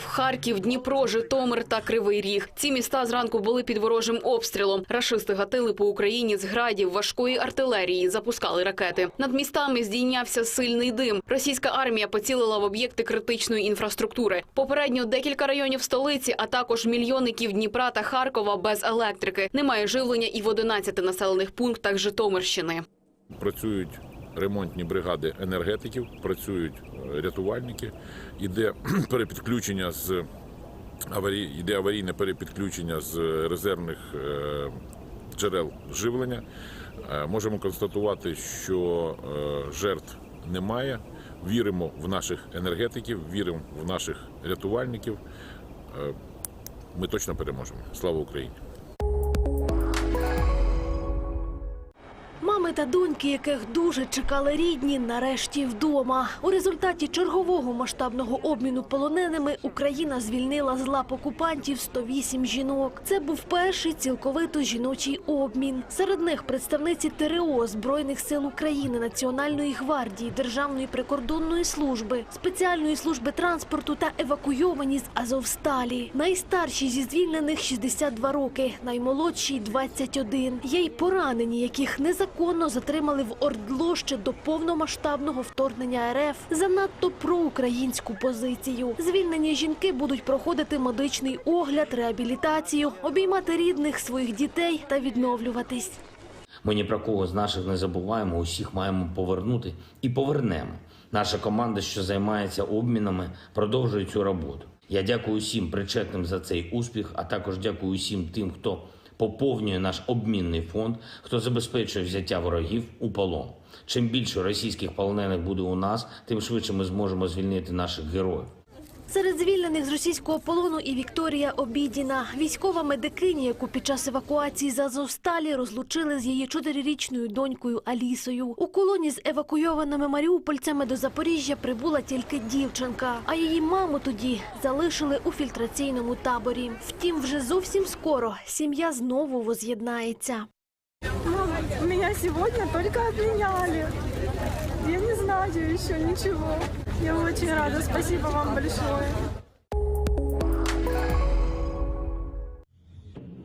Київ, Харків, Дніпро, Житомир та Кривий Ріг. Ці міста зранку були під ворожим обстрілом. Рашисти гатили по Україні з градів, важкої артилерії, запускали ракети. Над містами здійнявся сильний дим. Російська армія поцілила в об'єкти критичної інфраструктури. Попередньо декілька районів столиці, а також мільйонників Дніпра та Харкова без електрики. Немає живлення і в 11 населених пунктах Житомирщини. працюють ремонтні бригади енергетиків, працюють е, рятувальники, іде перепідключення з аварій, іде аварійне перепідключення з резервних е, джерел живлення. Е, Можемо констатувати, що жертв немає. Віримо в наших енергетиків, віримо в наших рятувальників. Ми точно переможемо. Слава Україні! Та доньки, яких дуже чекали рідні, нарешті вдома. У результаті чергового масштабного обміну полоненими Україна звільнила з лап окупантів 108 жінок. Це був перший цілковито жіночий обмін. Серед них представниці ТРО Збройних сил України, Національної гвардії, Державної прикордонної служби, спеціальної служби транспорту та евакуйовані з Азовсталі. Найстарші зі звільнених 62 роки, наймолодші 21. Є й поранені, яких незаконно затримали в Ордло ще до повномасштабного вторгнення РФ за надто проукраїнську позицію. Звільнені жінки будуть проходити медичний огляд, реабілітацію, обіймати рідних своїх дітей та відновлюватись. Ми ні про кого з наших не забуваємо, усіх маємо повернути і повернемо. Наша команда, що займається обмінами, продовжує цю роботу. Я дякую усім причетним за цей успіх, а також дякую усім тим, хто поповнює наш обмінний фонд, хто забезпечує взяття ворогів у полон. Чим більше російських полонених буде у нас, тим швидше ми зможемо звільнити наших героїв. Серед звільнених з російського полону і Вікторія Обідіна, військова медикиня, яку під час евакуації з Азовсталі розлучили з її чотирирічною донькою Алісою. У колоні з евакуйованими маріупольцями до Запоріжжя прибула тільки дівчинка, а її маму тоді залишили у фільтраційному таборі. Втім, вже зовсім скоро сім'я знову воз'єднається. Мама, меня сегодня только обменяли. Я не знаю еще ничего. Я очень рада. Спасибо вам большое.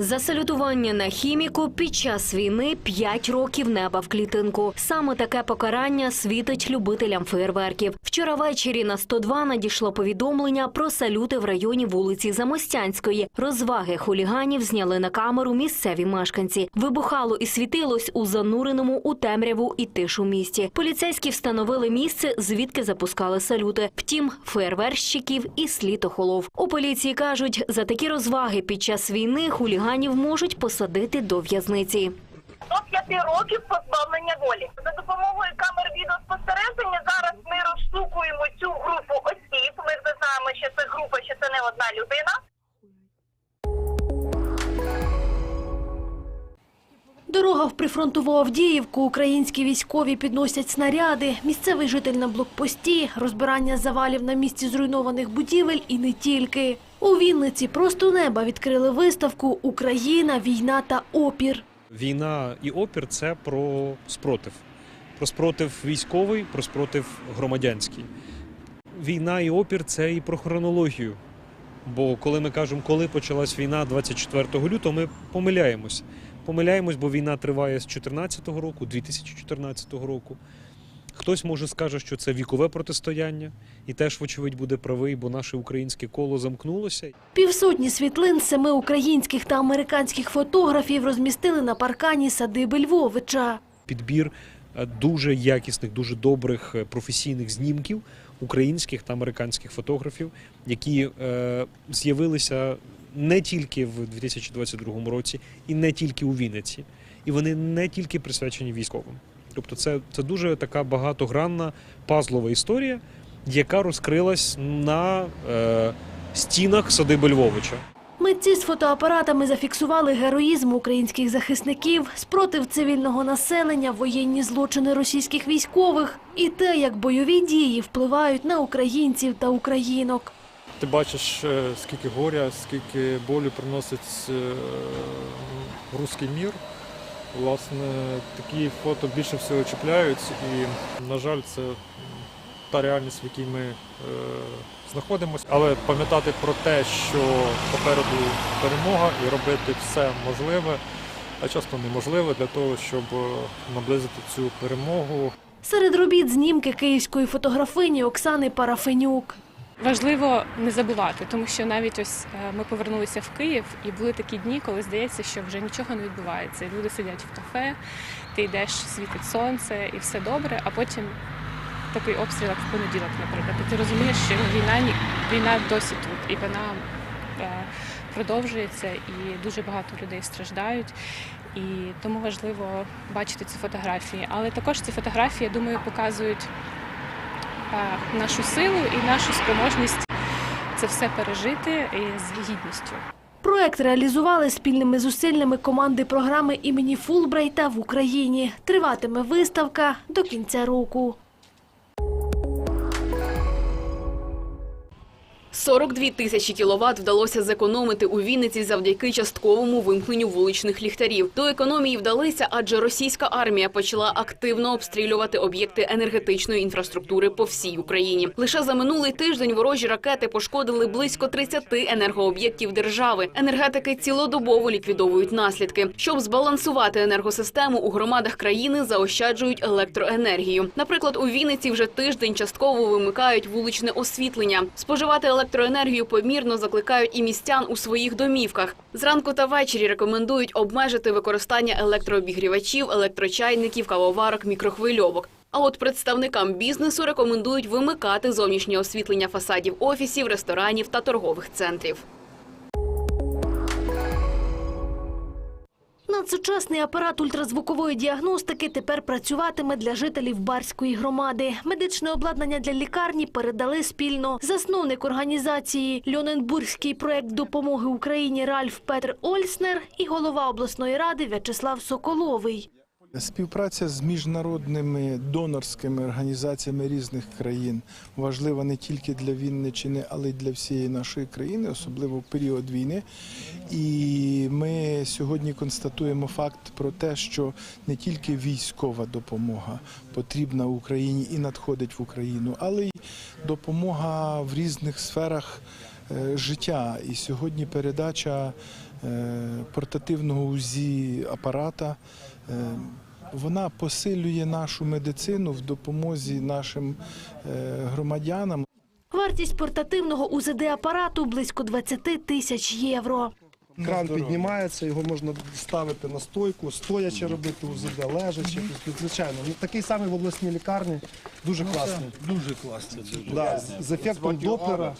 За салютування на хіміку під час війни 5 років неба в клітинку. Саме таке покарання світить любителям фейерверків. Вчора ввечері на 102 надійшло повідомлення про салюти в районі вулиці Замостянської. Розваги хуліганів зняли на камеру місцеві мешканці. Вибухало і світилось у зануреному у темряву і тишу місті. Поліцейські встановили місце, звідки запускали салюти. Втім, фейерверщиків і слід охолов. У поліції кажуть, за такі розваги під час війни хуліганів можуть посадити до в'язниці. до п'яти років позбавлення волі. За допомогою камер відеоспостереження зараз ми розшукуємо цю групу осіб. Ми вже знаємо, що це група, що це не одна людина. Дорога в прифронтову Авдіївку. Українські військові підносять снаряди. Місцевий житель на блокпості, розбирання завалів на місці зруйнованих будівель і не тільки. У Вінниці просто неба відкрили виставку Україна, війна та опір. Війна і опір це про спротив. Про спротив військовий, про спротив громадянський. Війна і опір це і про хронологію. Бо коли ми кажемо, коли почалась війна 24 лютого, ми помиляємось. Помиляємось, бо війна триває з 2014 року, 2014 року. Хтось може скаже, що це вікове протистояння, і теж, вочевидь, буде правий, бо наше українське коло замкнулося. Півсотні світлин семи українських та американських фотографів розмістили на паркані садиби Львовича. підбір е, дуже якісних, дуже добрих е, професійних знімків українських та американських фотографів, які е, з'явилися не тільки в 2022 році і не тільки у Вінниці, і вони не тільки присвячені військовим. Тобто, це, це дуже така багатогранна пазлова історія, яка розкрилась на е, стінах садиби Львовича. Митці з фотоапаратами зафіксували героїзм українських захисників, спротив цивільного населення, воєнні злочини російських військових і те, як бойові дії впливають на українців та українок. Ти бачиш, е, скільки горя, скільки болю приносить е, руський мір. Власне, такі фото більше всього чіпляють, і, на жаль, це та реальність, в якій ми е, знаходимося. Але пам'ятати про те, що попереду перемога, і робити все можливе, а часто неможливе для того, щоб е, наблизити цю перемогу. Серед робіт знімки київської фотографині Оксани Парафенюк. Важливо не забувати, тому що навіть ось е, ми повернулися в Київ, і були такі дні, коли здається, що вже нічого не відбувається. Люди сидять в кафе, ти йдеш, світить сонце, і все добре. А потім такий обстріл, як в понеділок, наприклад. І ти розумієш, що війна ні- війна досі тут, і вона е, продовжується, і дуже багато людей страждають. І тому важливо бачити ці фотографії. Але також ці фотографії, я думаю, показують нашу силу і нашу спроможність це все пережити з гідністю. Проект реалізували спільними зусиллями команди програми імені Фулбрайта в Україні. Триватиме виставка до кінця року. 42 тисячі кіловат вдалося зекономити у Вінниці завдяки частковому вимкненню вуличних ліхтарів. До економії вдалися, адже російська армія почала активно обстрілювати об'єкти енергетичної інфраструктури по всій Україні. Лише за минулий тиждень ворожі ракети пошкодили близько 30 енергооб'єктів держави. Енергетики цілодобово ліквідовують наслідки. Щоб збалансувати енергосистему, у громадах країни заощаджують електроенергію. Наприклад, у Вінниці вже тиждень частково вимикають вуличне освітлення. Споживати електроенергію помірно закликають і містян у своїх домівках. Зранку та ввечері рекомендують обмежити використання електрообігрівачів, електрочайників, кавоварок, мікрохвильовок. А от представникам бізнесу рекомендують вимикати зовнішнє освітлення фасадів офісів, ресторанів та торгових центрів. Надсучасний апарат ультразвукової діагностики тепер працюватиме для жителів Барської громади. Медичне обладнання для лікарні передали спільно. Засновник організації Льоненбурзький проект допомоги Україні Ральф Петр Ольснер і голова обласної ради В'ячеслав Соколовий. Співпраця з міжнародними донорськими організаціями різних країн важлива не тільки для Вінниччини, але й для всієї нашої країни, особливо в період війни. І ми сьогодні констатуємо факт про те, що не тільки військова допомога потрібна Україні і надходить в Україну, але й допомога в різних сферах е, життя. І сьогодні передача е, портативного УЗІ апарата. Е, Вона посилює нашу медицину в допомозі нашим е, громадянам. Вартість портативного УЗД-апарату близько 20 тисяч євро. Кран піднімається, його можна ставити на стойку, стоячи робити УЗД, лежачи. Тобто, Звичайно, ну, такий самий в обласній лікарні, дуже класний. Дуже. Да, з- з ефектом Доплера.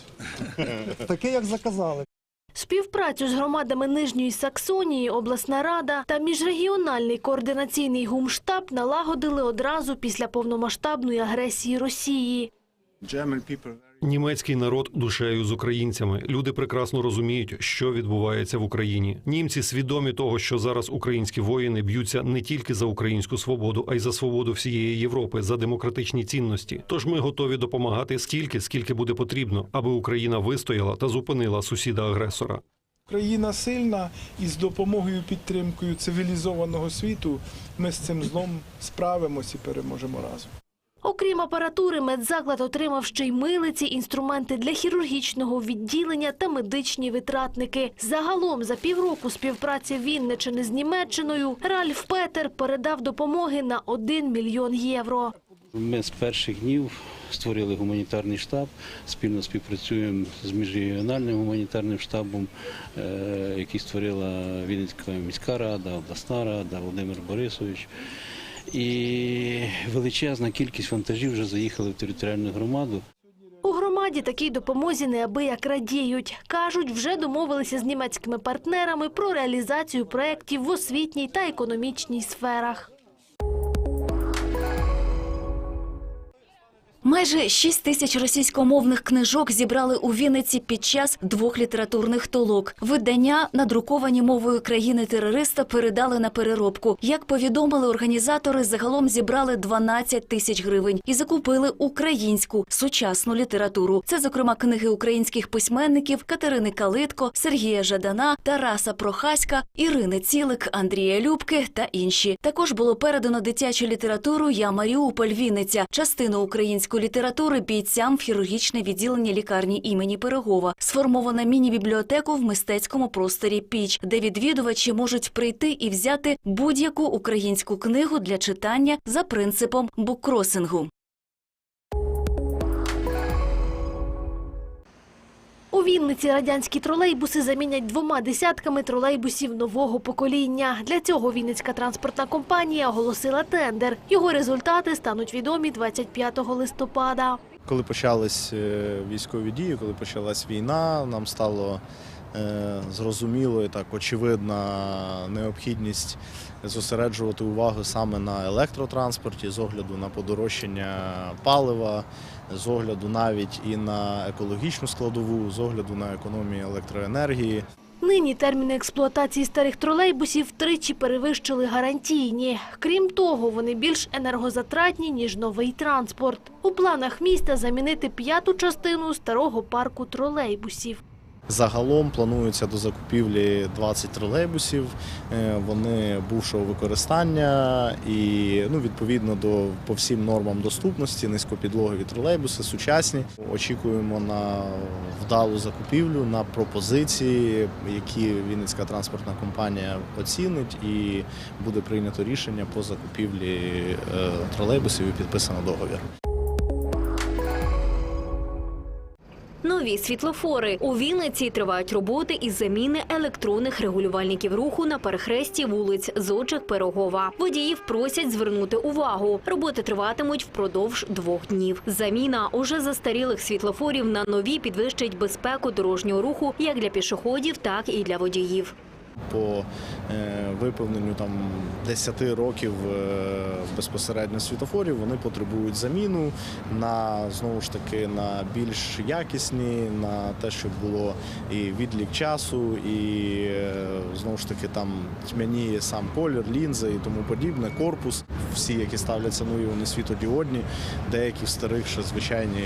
Такий, як заказали. Співпрацю з громадами Нижньої Саксонії, обласна рада та міжрегіональний координаційний гумштаб налагодили одразу після повномасштабної агресії Росії. Німецький народ душею з українцями. Люди прекрасно розуміють, що відбувається в Україні. Німці свідомі того, що зараз українські воїни б'ються не тільки за українську свободу, а й за свободу всієї Європи, за демократичні цінності. Тож ми готові допомагати стільки, скільки буде потрібно, аби Україна вистояла та зупинила сусіда-агресора. Країна сильна і з допомогою підтримкою цивілізованого світу ми з цим злом справимось і переможемо разом. Окрім апаратури, медзаклад отримав ще й милиці, інструменти для хірургічного відділення та медичні витратники. Загалом за півроку співпраці Вінничини з Німеччиною Ральф Петер передав допомоги на 1 мільйон євро. Ми з перших днів створили гуманітарний штаб, спільно співпрацюємо з міжрегіональним гуманітарним штабом, е, який створила Вінницька міська рада, обласна рада, Володимир Борисович. І величезна кількість вантажів вже заїхали в територіальну громаду. У громаді такій допомозі неабияк радіють. Кажуть, вже домовилися з німецькими партнерами про реалізацію проєктів в освітній та економічній сферах. Майже 6 тисяч російськомовних книжок зібрали у Вінниці під час двох літературних толок. Видання, надруковані мовою країни-терориста, передали на переробку. Як повідомили організатори, загалом зібрали 12 тисяч гривень і закупили українську сучасну літературу. Це, зокрема, книги українських письменників Катерини Калитко, Сергія Жадана, Тараса Прохаська, Ірини Цілик, Андрія Любки та інші. Також було передано дитячу літературу Я Маріуполь Вінниця, частину української літератури бійцям в хірургічне відділення лікарні імені Пирогова. Сформована міні-бібліотеку в мистецькому просторі Піч, де відвідувачі можуть прийти і взяти будь-яку українську книгу для читання за принципом буккросингу. У Вінниці радянські тролейбуси замінять двома десятками тролейбусів нового покоління. Для цього Вінницька транспортна компанія оголосила тендер. Його результати стануть відомі 25 листопада. Коли почались е, військові дії, коли почалась війна, нам стало зрозуміло і так очевидна необхідність зосереджувати увагу саме на електротранспорті з огляду на подорожчання палива, з огляду навіть і на екологічну складову, з огляду на економію електроенергії. Нині терміни експлуатації старих тролейбусів втричі перевищили гарантійні. Крім того, вони більш енергозатратні, ніж новий транспорт. У планах міста замінити п'яту частину старого парку тролейбусів. Загалом планується до закупівлі 20 тролейбусів. Е, Вони бувшого використання і ну, відповідно до по всім нормам доступності, низькопідлогові тролейбуси, сучасні. Очікуємо на вдалу закупівлю, на пропозиції, які Вінницька транспортна компанія оцінить, і буде прийнято рішення по закупівлі е, тролейбусів і підписано договір. Нові світлофори у Вінниці тривають роботи із заміни електронних регулювальників руху на перехресті вулиць Зочих Пирогова. Водіїв просять звернути увагу. Роботи триватимуть впродовж двох днів. Заміна уже застарілих світлофорів на нові підвищить безпеку дорожнього руху як для пішоходів, так і для водіїв. По е, виповненню там 10 років е, безпосередньо світофорів вони потребують заміну на знову ж таки на більш якісні, на те, щоб було і відлік часу, і е, знову ж таки там тьмяніє сам колір, лінзи і тому подібне. Корпус, всі, які ставляться нові, вони світодіодні, деякі старих ще звичайні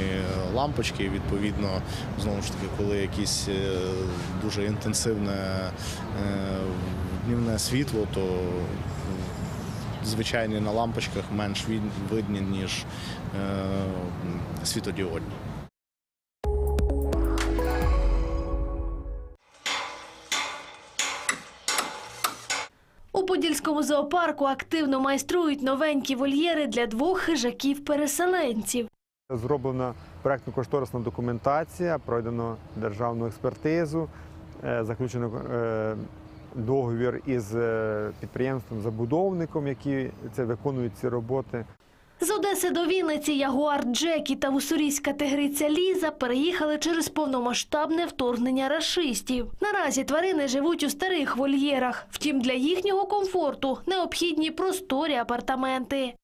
лампочки. Відповідно, знову ж таки, коли якісь дуже інтенсивне днівне світло, то звичайні на лампочках менш видні, ніж е, світодіодні. У Подільському зоопарку активно майструють новенькі вольєри для двох хижаків-переселенців. Зроблена проектно-кошторисна документація, пройдено державну експертизу, е, заключено е, договір із е, підприємством-забудовником, які це виконують ці роботи. З Одеси до Вінниці Ягуар Джекі та уссурійська тигриця Ліза переїхали через повномасштабне вторгнення рашистів. Наразі тварини живуть у старих вольєрах. Втім, для їхнього комфорту необхідні просторі апартаменти.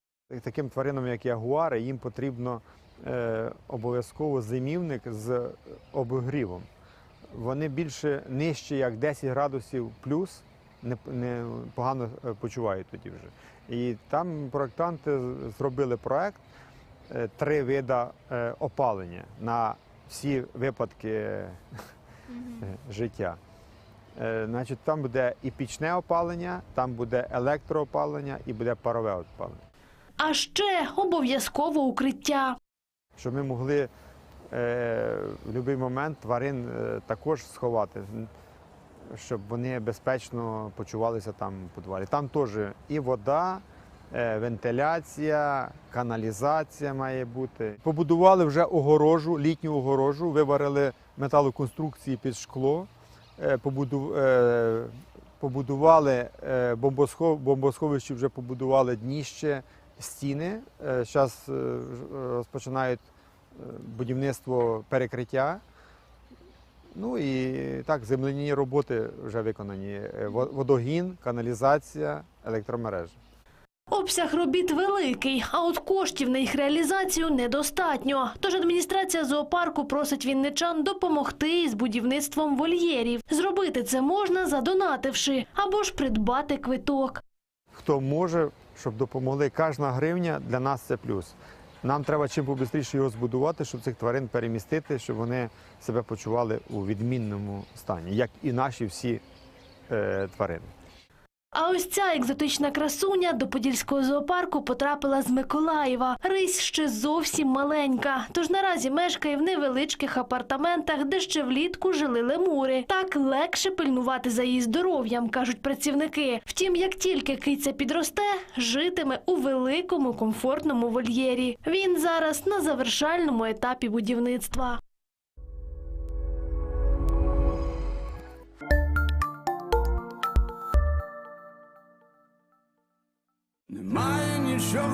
Таким тваринам, як ягуари, їм потрібно е, обов'язково зимівник з обігрівом. Вони більше нижче, як 10 градусів плюс, не, не погано е, почувають тоді вже. І там проєктанти зробили проект е, три вида е, опалення на всі випадки життя. Значить, там буде і пічне опалення, там буде електроопалення і буде парове опалення. А ще обов'язково укриття. щоб ми могли в будь-який момент тварин е, також сховати, щоб вони безпечно почувалися там у підвалі. Там теж і вода, е, вентиляція, каналізація має бути. Побудували вже огорожу, літню огорожу, виварили металоконструкції під шкло, е, побуду- е, побудували е, бомбосхов- бомбосховище, вже побудували дніще, стіни. Зараз розпочинають е, будівництво перекриття. Ну і так, земляні роботи вже виконані. Е, Водогін, каналізація, електромережа. Обсяг робіт великий, а от коштів на їх реалізацію недостатньо. Тож адміністрація зоопарку просить вінничан допомогти із будівництвом вольєрів. Зробити це можна, задонативши або ж придбати квиток. Хто може, щоб допомогли, кожна гривня для нас це плюс. Нам треба чим побистріше його збудувати, щоб цих тварин перемістити, щоб вони себе почували у відмінному стані, як і наші всі е, тварини. А ось ця екзотична красуня до подільського зоопарку потрапила з Миколаєва. Рись ще зовсім маленька, тож наразі мешкає в невеличких апартаментах, де ще влітку жили лемури. Так легше пильнувати за її здоров'ям, кажуть працівники. Втім, як тільки киця підросте, житиме у великому комфортному вольєрі. Він зараз на завершальному етапі будівництва. Немає нічого